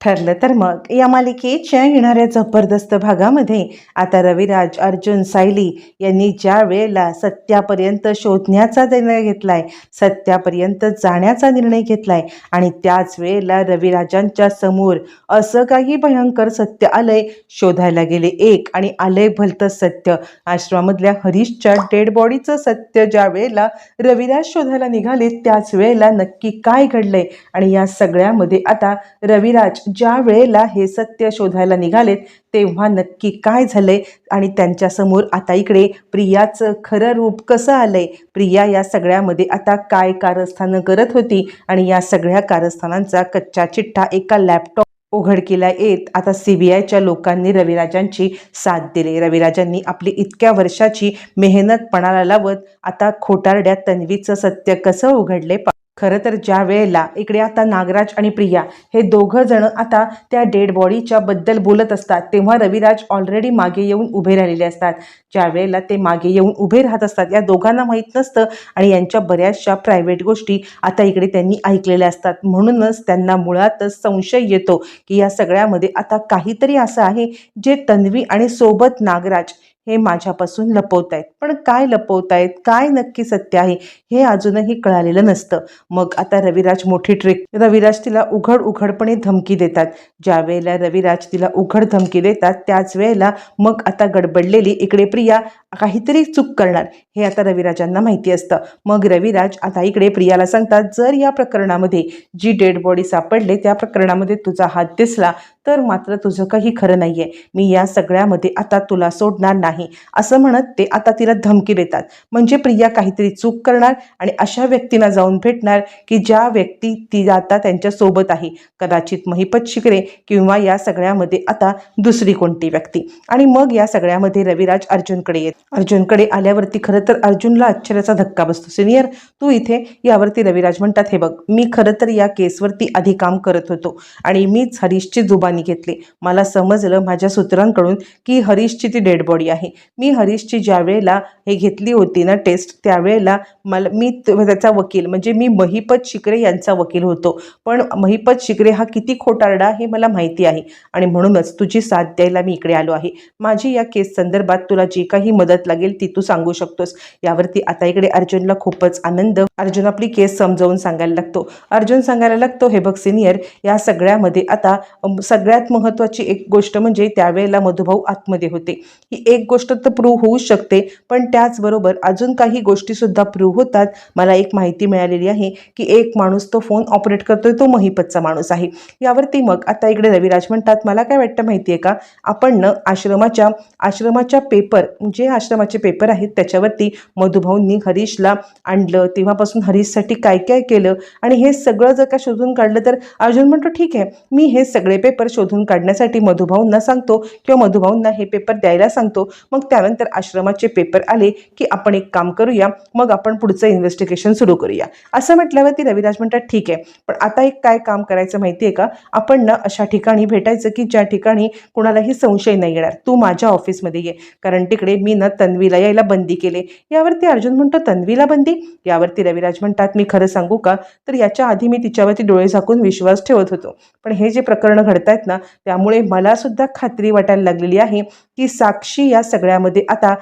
ठरलं तर मग. या मालिकेच्या येणाऱ्या जबरदस्त भागामध्ये आता रविराज अर्जुन सायली यांनी ज्या वेळेला सत्यापर्यंत शोधण्याचा निर्णय घेतलाय सत्यापर्यंत जाण्याचा निर्णय घेतलाय आणि त्याच वेळेला रविराजांच्या समोर असं काही भयंकर सत्य आलंय शोधायला गेले एक आणि आलंय भलतं सत्य. आश्रमामधल्या हरीशच्या डेड बॉडीचं सत्य ज्या वेळेला रविराज शोधायला निघाले त्याच वेळेला नक्की काय घडलंय? आणि या सगळ्यामध्ये आता रविराज ज्या वेळेला हे सत्य शोधायला निघालेत तेव्हा नक्की काय झालंय आणि त्यांच्यासमोर आता इकडे प्रियाचं खरं रूप कसं आलंय? प्रिया या सगळ्यामध्ये आता काय कारस्थानं करत होती? आणि या सगळ्या कारस्थानांचा कच्चा चिठ्ठा एका लॅपटॉप उघडकीला येत. आता सी बी आयच्या लोकांनी रविराजांची साथ दिली. रविराजांनी आपली इतक्या वर्षाची मेहनत पणाला लावत आता खोटारड्यात तन्वीचं सत्य कसं उघडले पा खरं तर ज्या वेळेला इकडे आता नागराज आणि प्रिया हे दोघं जण आता त्या डेड बॉडीच्या बद्दल बोलत असतात तेव्हा रविराज ऑलरेडी मागे येऊन उभे राहिलेले असतात. ज्या वेळेला ते मागे येऊन उभे राहत असतात या दोघांना माहीत नसतं आणि यांच्या बऱ्याचशा प्रायव्हेट गोष्टी आता इकडे त्यांनी ऐकलेल्या असतात. म्हणूनच त्यांना मुळातच संशय येतो की या सगळ्यामध्ये आता काहीतरी असं आहे जे तन्वी आणि सोबत नागराज हे माझ्यापासून लपवत आहेत पण काय लपवत आहेत काय नक्की सत्य आहे? हे अजूनही कळालेलं नसतं. मग आता रविराज मोठी ट्रिक रविराज तिला उघड उघडपणे धमकी देतात. ज्या वेळेला रविराज तिला उघड धमकी देतात त्याच वेळेला मग आता गडबडलेली इकडे प्रिया काहीतरी चूक करणार. हे आता रविराजांना माहिती असतं. मग रविराज आता इकडे प्रियाला सांगतात जर या प्रकरणामध्ये जी डेड बॉडी सापडले त्या प्रकरणामध्ये तुझा हात दिसला तर मात्र तुझं काही खरं नाहीये. मी या सगळ्यामध्ये आता तुला सोडणार नाही. असं म्हणत ते आता तिला धमकी देतात. म्हणजे प्रिया काहीतरी चूक करणार आणि अशा व्यक्तींना जाऊन भेटणार की ज्या व्यक्ती ती आता त्यांच्यासोबत आहे. कदाचित महिपत शिकरे किंवा या सगळ्यामध्ये आता दुसरी कोणती व्यक्ती. आणि मग या सगळ्यामध्ये रविराज अर्जुनकडे येत अर्जुनकडे आल्यावरती खरं तर अर्जुनला आश्चर्याचा धक्का बसतो. सिनियर तू इथे यावरती रविराज म्हणतात हे बघ मी खरं तर या केसवरती आधी काम करत होतो आणि मीच हरीशची जुबानी घेतली. मला समजलं माझ्या सूत्रांकडून की हरीशची ती डेड बॉडी आहे. मी हरीशची ज्या वेळेला हे घेतली होती ना टेस्ट त्यावेळेला मला मी त्याचा वकील म्हणजे मी महिपत शिकरे यांचा वकील होतो. पण महिपत शिकरे हा किती खोटारडा हे मला माहिती आहे आणि म्हणूनच तुझी साथ द्यायला मी इकडे आलो आहे. माझी या केस संदर्भात तुला जी काही मदत मदत लागेल ती तू सांगू शकतोस. यावरती आता इकडे अर्जुनला खूपच आनंद. अर्जुन आपली केस समजावून सांगायला लागतो. अर्जुन सांगायला लागतो हे बघ सिनियर या सगळ्यामध्ये आता सगळ्यात महत्त्वाची एक गोष्ट म्हणजे त्यावेळेला मधुभाऊ आतमध्ये होते. ही एक गोष्ट तर प्रूव्ह होऊ शकते पण त्याचबरोबर अजून काही गोष्टीसुद्धा प्रूव्ह होतात. मला एक माहिती मिळालेली आहे की एक माणूस तो फोन ऑपरेट करतोय तो महिपतचा माणूस आहे. यावरती मग आता इकडे रविराज म्हणतात मला काय वाटतं माहिती आहे का? आपण न आश्रमाच्या आश्रमाच्या पेपर जे आश्रमाचे पेपर आहेत त्याच्यावरती मधुभाऊंनी हरीशला आणलं. तेव्हापासून हरीशसाठी काय काय केलं? आणि हे सगळं जर का शोधून काढलं तर अर्जुन म्हणतो ठीक आहे मी हे सगळे पेपर शोधून काढण्यासाठी मधुभाऊंना सांगतो किंवा मधुभाऊंना हे पेपर द्यायला सांगतो. मग त्यानंतर आश्रमाचे पेपर आले की आपण एक काम करूया मग आपण पुढचं इन्व्हेस्टिगेशन सुरू करूया. असं म्हटल्यावरती रविराज म्हणतात ठीक आहे पण आता एक काय काम करायचं माहिती आहे का? आपण ना अशा ठिकाणी भेटायचं की ज्या ठिकाणी कुणालाही संशय नाही येणार. तू माझ्या ऑफिसमध्ये ये कारण तिकडे मी ना तन्वीला यायला बंदी केले. यावरती अर्जुन म्हणतो तन्वीला बंदी? यावरती रविराज म्हणतात मी खरं सांगू का? तर याच्या आधी मी तिच्यावरती डोळे झाकून विश्वास ठेवत होतो. पण हे जे प्रकरणं आहेत ना त्यामुळे मला सुद्धा खात्री वाटायला लागलेली आहे की साक्षी या सगळ्यामध्ये आता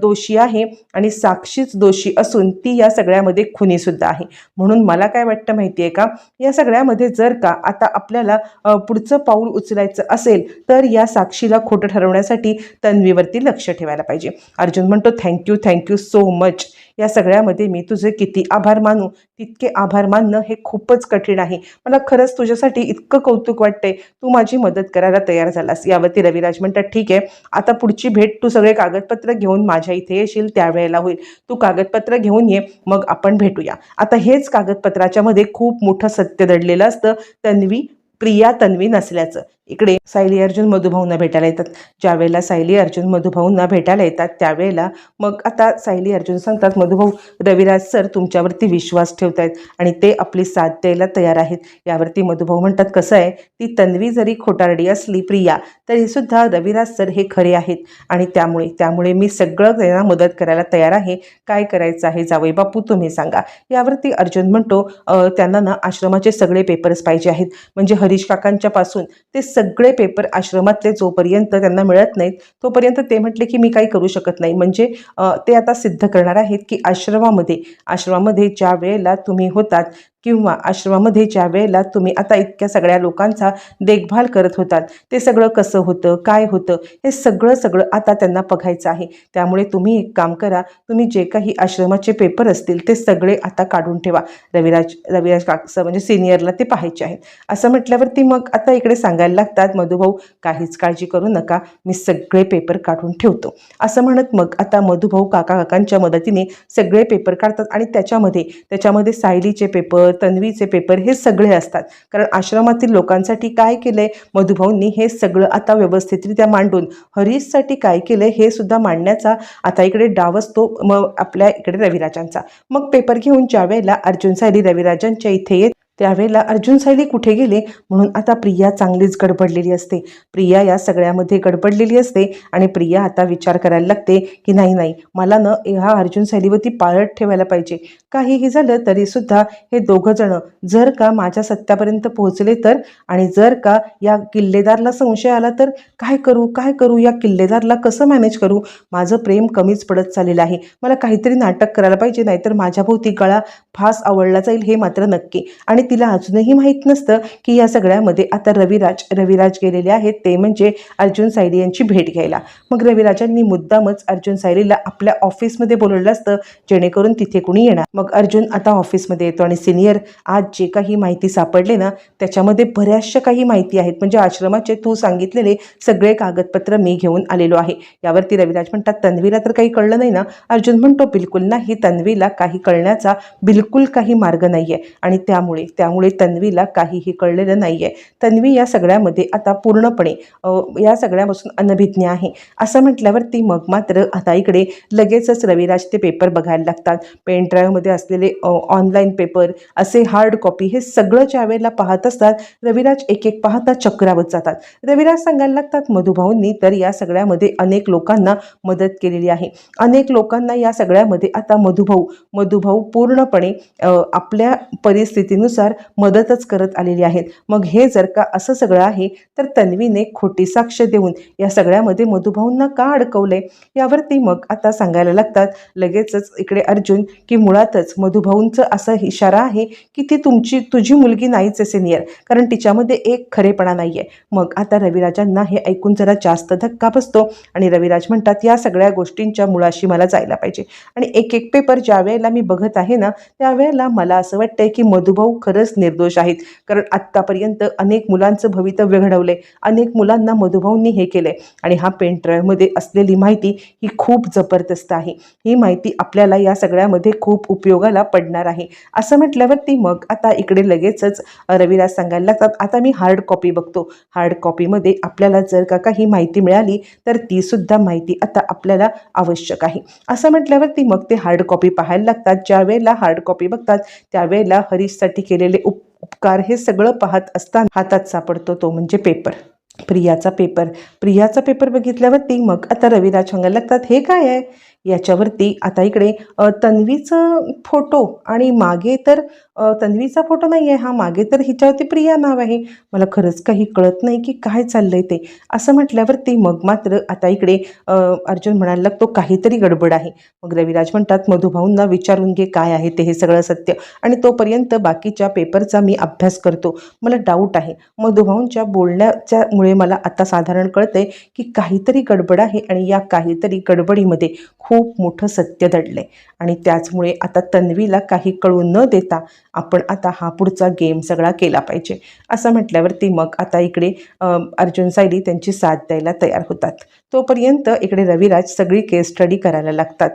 दोषी आहे आणि साक्षीच दोषी असून ती या सगळ्यामध्ये खुनीसुद्धा आहे. म्हणून मला काय वाटतं माहिती आहे का या सगळ्यामध्ये जर का आता आपल्याला पुढचं पाऊल उचलायचं असेल तर या साक्षीला खोटं ठरवण्यासाठी तन्वीवरती लक्ष ठेवायला पाहिजे. अर्जुन म्हणतो थँक्यू थँक्यू सो मच या सगळ्यामध्ये मी तुझे किती आभार मानू तितके आभार मानणं हे खूपच कठीण आहे. मला खरंच तुझ्यासाठी इतकं कौतुक वाटते तू माझी मदत करायला तयार झालास. यावरती रविराज म्हणतात ठीक आहे आता पुढची भेट तू सगळे कागदपत्र घेऊन माझ्या इथे येशील त्यावेळेला होईल. तू कागदपत्र घेऊन ये मग आपण भेटूया. आता हेच कागदपत्राच्या मध्ये खूप मोठं सत्य दडलेलं असतं तन्वी प्रिया तन्वी नसल्याचं. इकडे सायली अर्जुन मधुभाऊंना भेटायला येतात. ज्यावेळेला सायली अर्जुन मधुभाऊंना भेटायला येतात त्यावेळेला मग आता सायली अर्जुन सांगतात मधुभाऊ रविराज सर तुमच्यावरती विश्वास ठेवत आहेत आणि ते आपली साथ द्यायला तयार आहेत. यावरती मधुभाऊ म्हणतात कसं आहे? ती तन्वी जरी खोटारडी असली प्रिया तरीसुद्धा रविराज सर हे खरे आहेत आणि त्यामुळे त्यामुळे मी सगळं त्यांना मदत करायला तयार आहे. काय करायचं आहे? जावई बापू तुम्ही सांगा. यावरती अर्जुन म्हणतो त्यांना ना आश्रमाचे सगळे पेपर्स पाहिजे आहेत. म्हणजे हरीश काकांच्यापासून ते सगळे पेपर आश्रमातले जोपर्यंत त्यांना मिळत नाहीत तोपर्यंत ते म्हटले की मी काही करू शकत नाही. म्हणजे ते आता सिद्ध करणार आहेत की आश्रमामध्ये आश्रमामध्ये ज्या वेळेला तुम्ही होतात किंवा आश्रमामध्ये ज्या वेळेला तुम्ही आता इतक्या सगळ्या लोकांचा देखभाल करत होतात ते सगळं कसं होतं काय होतं हे सगळं सगळं आता त्यांना बघायचं आहे. त्यामुळे तुम्ही एक काम करा तुम्ही जे काही आश्रमाचे पेपर असतील ते सगळे आता काढून ठेवा. रविराज रविराज काकसं म्हणजे सिनियरला ते पाहायचे आहेत. असं म्हटल्यावरती मग आता इकडे सांगायला लागतात मधुभाऊ काहीच काळजी करू नका मी सगळे पेपर काढून ठेवतो. असं म्हणत मग आता मधुभाऊ काका काकांच्या मदतीने सगळे पेपर काढतात आणि त्याच्यामध्ये त्याच्यामध्ये सायलीचे पेपर तन्वीचे पेपर हे सगळे असतात. कारण आश्रमातील लोकांसाठी काय केलंय? मधुभाऊंनी हे सगळं आता व्यवस्थितरित्या मांडून हरीशसाठी काय केलंय हे सुद्धा मांडण्याचा आता इकडे डाव असतो मग आपल्या इकडे रविराजांचा. मग पेपर घेऊन ज्या वेळेला अर्जुन सायली रविराजांच्या इथे येत त्यावेळेला अर्जुन सायली कुठे गेले? म्हणून आता प्रिया चांगलीच गडबडलेली असते. प्रिया या सगळ्यामध्ये गडबडलेली असते आणि प्रिया आता विचार करायला लागते की नाही नाही मला न ह्या अर्जुन सायलीवरती पाळत ठेवायला पाहिजे. काहीही झालं तरीसुद्धा हे दोघंजणं जर का माझ्या सत्यापर्यंत पोहोचले तर आणि जर का या किल्लेदारला संशय आला तर काय करू काय करू या किल्लेदारला कसं मॅनेज करू? माझं प्रेम कमीच पडत चाललेलं आहे. मला काहीतरी नाटक करायला पाहिजे नाहीतर माझ्याभोवती गळा फास आवडला जाईल हे मात्र नक्की. आणि तिला अजूनही माहीत नसतं की या सगळ्यामध्ये आता रविराज रविराज गेलेले आहेत. ते म्हणजे अर्जुन सायली यांची भेट घ्यायला. मग रविराजांनी मुद्दामच अर्जुन सायलीला आपल्या ऑफिसमध्ये बोलवलं असतं जेणेकरून तिथे कुणी येणार. मग अर्जुन आता ऑफिसमध्ये येतो आणि सिनियर आज जे काही माहिती सापडले ना त्याच्यामध्ये बऱ्याचशा काही माहिती आहेत. म्हणजे आश्रमाचे तू सांगितलेले सगळे कागदपत्र मी घेऊन आलेलो आहे. यावरती रविराज म्हणतात तन्वीला तर काही कळलं नाही ना? अर्जुन म्हणतो बिलकुल नाही. तन्वीला काही कळण्याचा बिलकुल काही मार्ग नाही आहे आणि त्यामुळे त्यामुळे तन्वीला काहीही कळलेलं नाही आहे तन्वी या सगळ्यामध्ये आता पूर्णपणे या सगळ्यापासून अनभिज्ञ आहे. असं म्हटल्यावरती मग मात्र आता इकडे लगेचच रविराज ते पेपर बघायला लागतात. पेन ड्राईव्हमध्ये असलेले ऑनलाईन पेपर असे हार्ड कॉपी हे सगळं ज्या वेळेला पाहत असतात रविराज एक एक पाहता चक्रावत जातात. रविराज सांगायला लागतात मधुभाऊंनी तर या सगळ्यामध्ये अनेक लोकांना मदत केलेली आहे. अनेक लोकांना या सगळ्यामध्ये आता मधुभाऊ मधुभाऊ पूर्णपणे आपल्या परिस्थितीनुसार मदतच करत आलेली आहेत. मग हे जर का असं सगळं आहे तर तन्वीने खोटी साक्ष देऊन या सगळ्यामध्ये मधुभाऊंना का अडकवलंय? यावरती मग आता सांगायला लागतात. लगेचच इकडे अर्जुन की मुळातच मधुभाऊंचं असा इशारा आहे की ती तुमची तुझी मुलगी नाहीच आहे सिनियर कारण तिच्यामध्ये एक खरेपणा नाही आहे मग आता रविराजांना हे ऐकून जरा जास्त धक्का बसतो आणि रविराज म्हणतात या सगळ्या गोष्टींच्या मुळाशी मला जायला पाहिजे. आणि एक एक पेपर ज्या वेळेला मी बघत आहे ना त्यावेळेला मला असं वाटतंय की मधुभाऊ खरंच निर्दोष आहेत. कारण आत्तापर्यंत अनेक मुलांचं भवितव्य घडवलंय. अनेक मुलांना मधुभाऊंनी हे केलंय. आणि हा पेन ड्राईव्हमध्ये असलेली माहिती ही खूप जबरदस्त आहे. ही माहिती आपल्याला या सगळ्यामध्ये खूप उपयोगाला पडणार आहे. असं म्हटल्यावरती मग आता इकडे लगेचच रवीला सांगायला लागतात आता मी हार्ड कॉपी बघतो. हार्ड कॉपीमध्ये आपल्याला जर का काही माहिती मिळाली तर ती सुद्धा माहिती आता आपल्याला आवश्यक आहे. असं म्हटल्यावरती मग ते हार्ड कॉपी पाहायला लागतात. ज्या वेळेला हार्ड कॉपी बघतात त्यावेळेला हरीशसाठी केलेले उप उपकार हे सगळं पाहत असताना हातात सापडतो तो म्हणजे पेपर. प्रियाचा पेपर. प्रियाचा पेपर बघितल्यावर ती मग आता रविराज सांगायला लागतात हे काय आहे? याच्यावरती आता इकडे तन्वीचं फोटो आणि मागे तर तन्वीचा फोटो नाही आहे हा मागे तर हिच्यावरती प्रिया नाव आहे. मला खरंच काही कळत नाही की काय चाललंय ते. असं म्हटल्यावरती मग मात्र आता इकडे अर्जुन म्हणायला लागतो काहीतरी गडबड आहे. मग रविराज म्हणतात मधुभाऊंना विचारून घे काय आहे ते हे सगळं सत्य. आणि तोपर्यंत बाकीच्या पेपरचा मी अभ्यास करतो. मला डाऊट आहे. मधुभाऊंच्या बोलण्याच्यामुळे मला आता साधारण कळतंय की काहीतरी गडबड आहे आणि या काहीतरी गडबडीमध्ये खूप खूप मोठं सत्य दडलंय आणि त्याचमुळे आता तन्वीला काही कळू न देता आपण आता हा पुढचा गेम सगळा केला पाहिजे. असं म्हटल्यावरती मग आता इकडे अर्जुन सायली त्यांची साथ द्यायला तयार होतात. तोपर्यंत इकडे रविराज सगळी केस स्टडी करायला लागतात.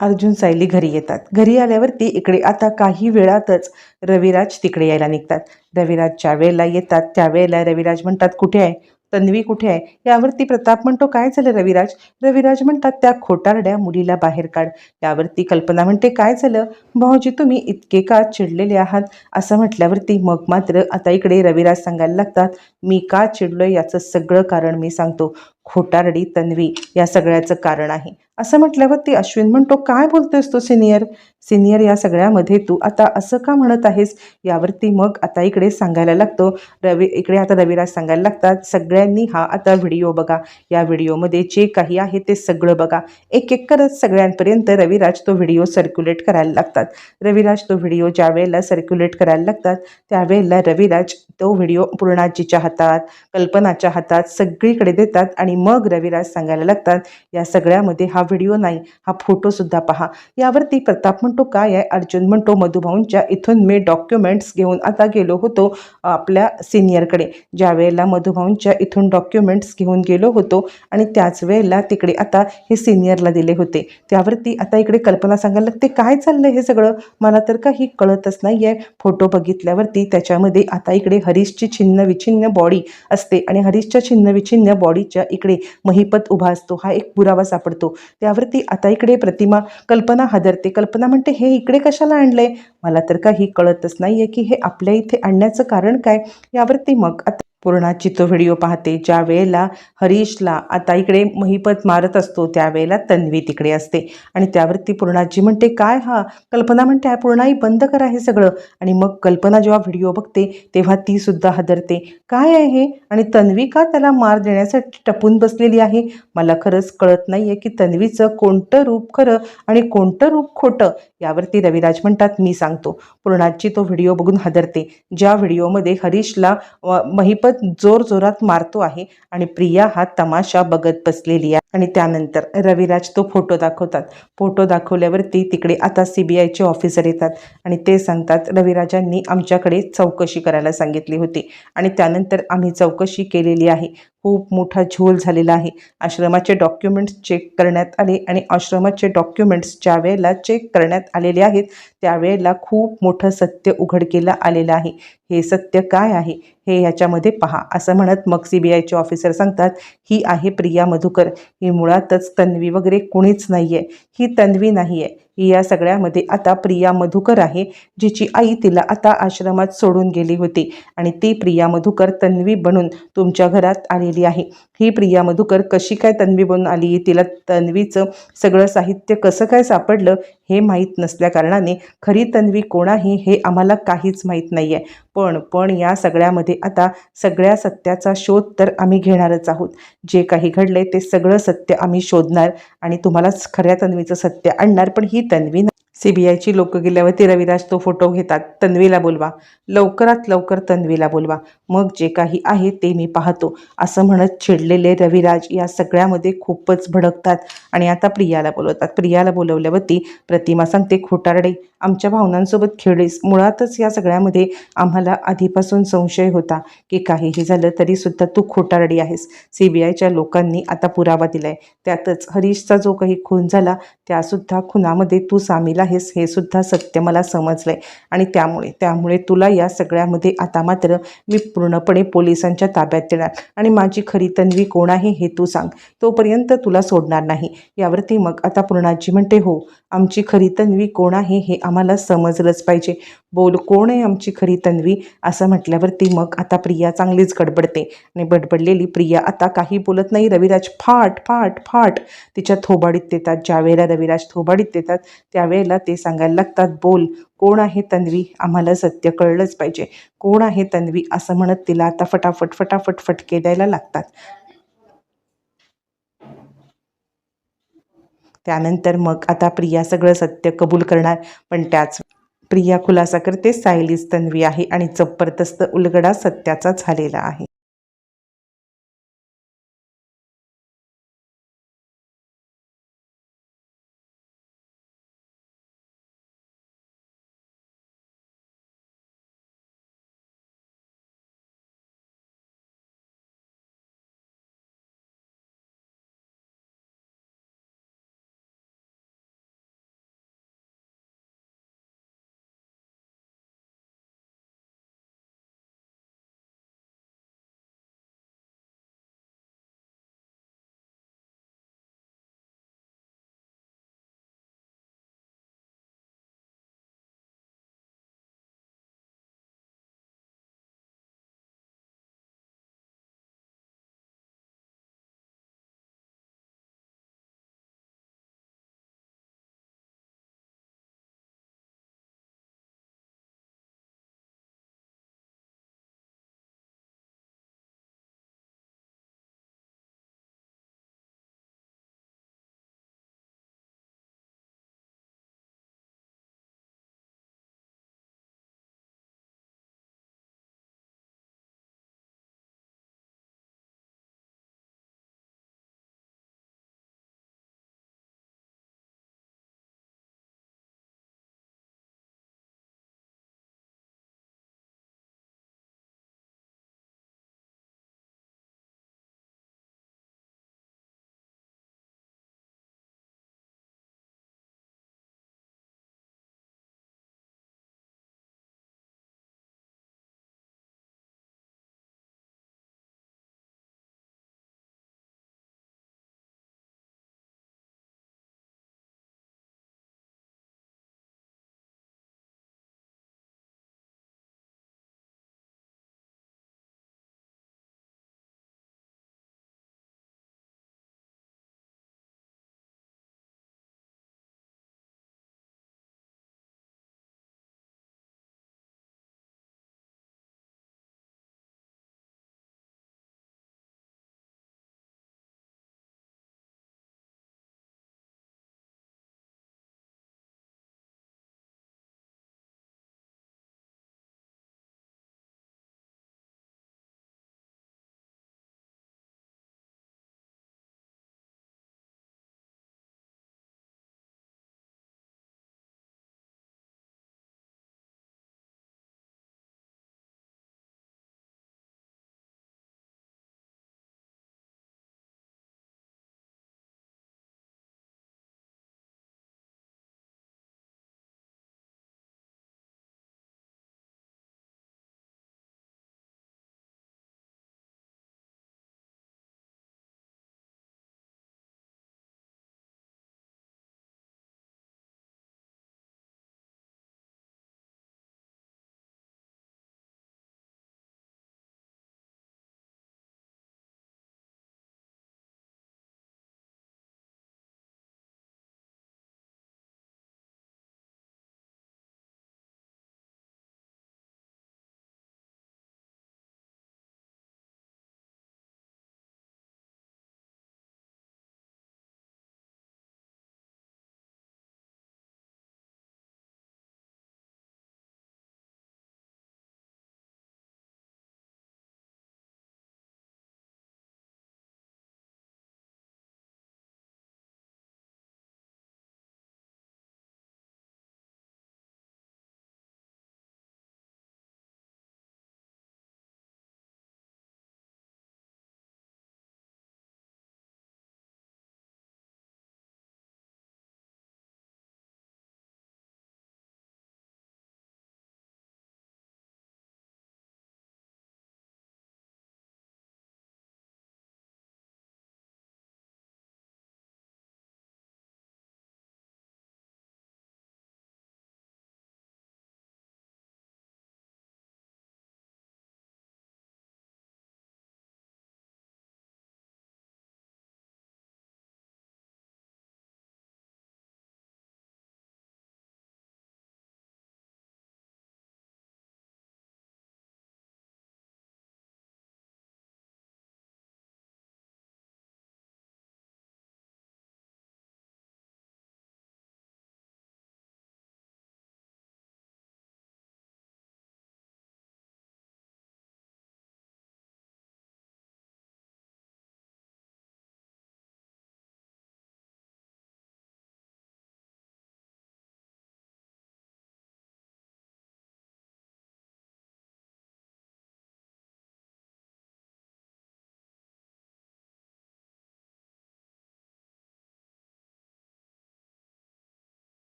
अर्जुन सायली घरी येतात. घरी आल्यावरती इकडे आता काही वेळातच रविराज तिकडे यायला निघतात. रविराज ज्या वेळेला येतात त्यावेळेला रविराज म्हणतात कुठे आहे? तन्वी कुठे आहे? यावरती प्रताप म्हणतो काय झालं रविराज? रविराज म्हणतात त्या खोटारड्या मुलीला बाहेर काढ. यावरती कल्पना म्हणते काय झालं? भाऊजी तुम्ही इतके का चिडलेले आहात. असं म्हटल्यावरती मग मात्र आता इकडे रविराज सांगायला लागतात मी का चिडलोय याचं सगळं कारण मी सांगतो. खोटारडी तन्वी या सगळ्याचं कारण आहे. असं म्हटल्यावरती अश्विन म्हणतो काय बोलतोयस तो सिनियर? सिनियर या सगळ्यामध्ये तू आता असं का म्हणत आहेस? यावरती मग आता इकडे सांगायला लागतो. रवी इकडे आता रविराज सांगायला लागतात सगळ्यांनी हा आता व्हिडिओ बघा. या व्हिडिओमध्ये जे काही आहे ते सगळं बघा. एक एक करत सगळ्यांपर्यंत रविराज तो व्हिडिओ सर्क्युलेट करायला लागतात. रविराज तो व्हिडिओ ज्या वेळेला सर्क्युलेट करायला लागतात त्यावेळेला रविराज तो व्हिडिओ पूर्णाजीच्या हातात कल्पनाच्या हातात सगळीकडे देतात आणि मग रविराज सांगायला लागतात या सगळ्यामध्ये हा व्हिडिओ नाही हा फोटोसुद्धा पहा. यावरती प्रताप म्हणतो काय आहे अर्जुन म्हणतो मधुभाऊंच्या इथून मी डॉक्युमेंट्स घेऊन आता गेलो होतो आपल्या सिनियरकडे ज्या वेळेला मधुभाऊंच्या इथून डॉक्युमेंट्स घेऊन गेलो होतो आणि त्याच वेळेला तिकडे आता हे सिनियरला दिले होते. त्यावरती आता इकडे कल्पना सांगायला लागते काय चाललंय हे सगळं? मला तर काही कळतच नाही आहे. फोटो बघितल्यावरती त्याच्यामध्ये आता इकडे हरीशची छिन्न विछिन्न बॉडी असते आणि हरीशच्या छिन्न विछिन्न बॉडीच्या इकडे महिपत उभा असतो. हा एक पुरावा सापडतो. त्यावरती आता इकडे प्रतिमा कल्पना हादरते. कल्पना म्हणते हे इकडे कशाला आणलंय? मला तर काही कळतच नाहीये की हे आपल्या इथे आणण्याचं कारण काय? यावरती मग आता पूर्णाची तो व्हिडिओ पाहते. ज्या वेळेला हरीशला आता इकडे महिपत मारत असतो त्यावेळेला तन्वी तिकडे असते. आणि त्यावरती पूर्णाजी म्हणते काय हा? कल्पना म्हणते पूर्णाई बंद करा हे सगळं. आणि मग कल्पना जेव्हा व्हिडिओ बघते तेव्हा ती सुद्धा हादरते. काय आहे हे? आणि तन्वी का त्याला मार देण्यासाठी टपून बसलेली आहे? मला खरंच कळत नाही आहे की तन्वीचं कोणतं रूप खरं आणि कोणतं रूप खोटं. यावरती रविराज म्हणतात मी सांगतो. पूर्णाची तो व्हिडिओ बघून हादरते. ज्या व्हिडिओमध्ये हरीशला महिपत जोर जोरात मारतो आहे आणि प्रिया हा तमाशा बघत बसलेली आहे. आणि त्यानंतर रविराज तो फोटो दाखवतात. फोटो दाखवल्यावरती तिकडे आता सी बी आयचे ऑफिसर येतात आणि ते सांगतात रविराजांनी आमच्याकडे चौकशी करायला सांगितली होती आणि त्यानंतर आम्ही चौकशी केलेली आहे. खूप मोठा झोल झालेला आहे. आश्रमाचे डॉक्युमेंट्स चेक करण्यात आले आणि आश्रमाचे डॉक्युमेंट्स ज्या वेळेला चेक करण्यात आलेले आहेत त्यावेळेला खूप मोठं सत्य उघडकीला आलेलं आहे. हे सत्य काय आहे? हे याच्यामध्ये पहा. असं म्हणत मग सी बी आयचे ऑफिसर सांगतात ही आहे प्रिया मधुकर. ही मुळातच तन्वी वगैरे कुणीच नाही आहे ही तन्वी नाही आहे ही या सगळ्यामध्ये आता प्रिया मधुकर आहे जिची आई तिला आता आश्रमात सोडून गेली होती. आणि ती प्रिया मधुकर तन्वी बनून तुमच्या घरात आलेली आहे. ही प्रिया मधुकर कशी काय तन्वी बनून आली? तिला तन्वीचं सगळं साहित्य कसं काय सापडलं हे माहीत नसल्या कारणाने खरी तन्वी कोण आहे हे आम्हाला काहीच माहीत नाही आहे पण पण या सगळ्यामध्ये आता सगळ्या सत्याचा शोध तर आम्ही घेणारच आहोत. जे काही घडले ते सगळं सत्य आम्ही शोधणार आणि तुम्हालाच खऱ्या तन्वीचं सत्य आणणार. पण ही तन्वी सी बी आयची लोक गेल्यावरती रविराज तो फोटो घेतात तन्वीला बोलवा. लवकरात लवकर तन्वीला बोलवा. मग जे काही आहे ते मी पाहतो. असं म्हणत चिडलेले रविराज या सगळ्यामध्ये खूपच भडकतात आणि आता प्रियाला बोलवतात. प्रियाला बोलवल्यावरती प्रतिमा सांगते खोटारडे आमच्या भावनांसोबत खेळीस मुळातच या सगळ्यामध्ये आम्हाला आधीपासून संशय होता की काहीही झालं तरीसुद्धा तू खोटारडी आहेस. सी बी आयच्या लोकांनी आता पुरावा दिलाय. त्यातच हरीशचा जो काही खून झाला त्यासुद्धा खुनामध्ये तू सामील आहेस हे सुद्धा सत्य मला समजलंय. आणि त्यामुळे त्यामुळे तुला या सगळ्यामध्ये आता मात्र मी पूर्णपणे पोलिसांच्या ताब्यात देणार. आणि माझी खरी तन्वी कोण आहे हे तू सांग. तोपर्यंत तुला सोडणार नाही. यावरती मग आता पूर्णाजी म्हणते हो आमची खरी तन्वी कोण आहे हे आम्हाला समजलंच पाहिजे. बोल कोण आहे आमची खरी तन्वी? असं म्हटल्यावरती मग आता प्रिया चांगलीच गडबडते. आणि बडबडलेली प्रिया आता काही बोलत नाही. रविराज फाट फाट फाट. तिच्या थोबाडीत देतात. ज्या वेळेला रविराज थोबाडीत देतात त्यावेळेला ते सांगायला लागतात बोल कोण आहे तन्वी? आम्हाला सत्य कळलंच पाहिजे. कोण आहे तन्वी? असं म्हणत तिला आता फटाफट फटाफट फटके द्यायला लागतात. त्यानंतर मग आता प्रिया सगळं सत्य कबूल करणार पण त्याच प्रिया खुलासा करते सायलीस तन्वी आहे आणि जबरदस्त उलगडा सत्याचा झालेला आहे.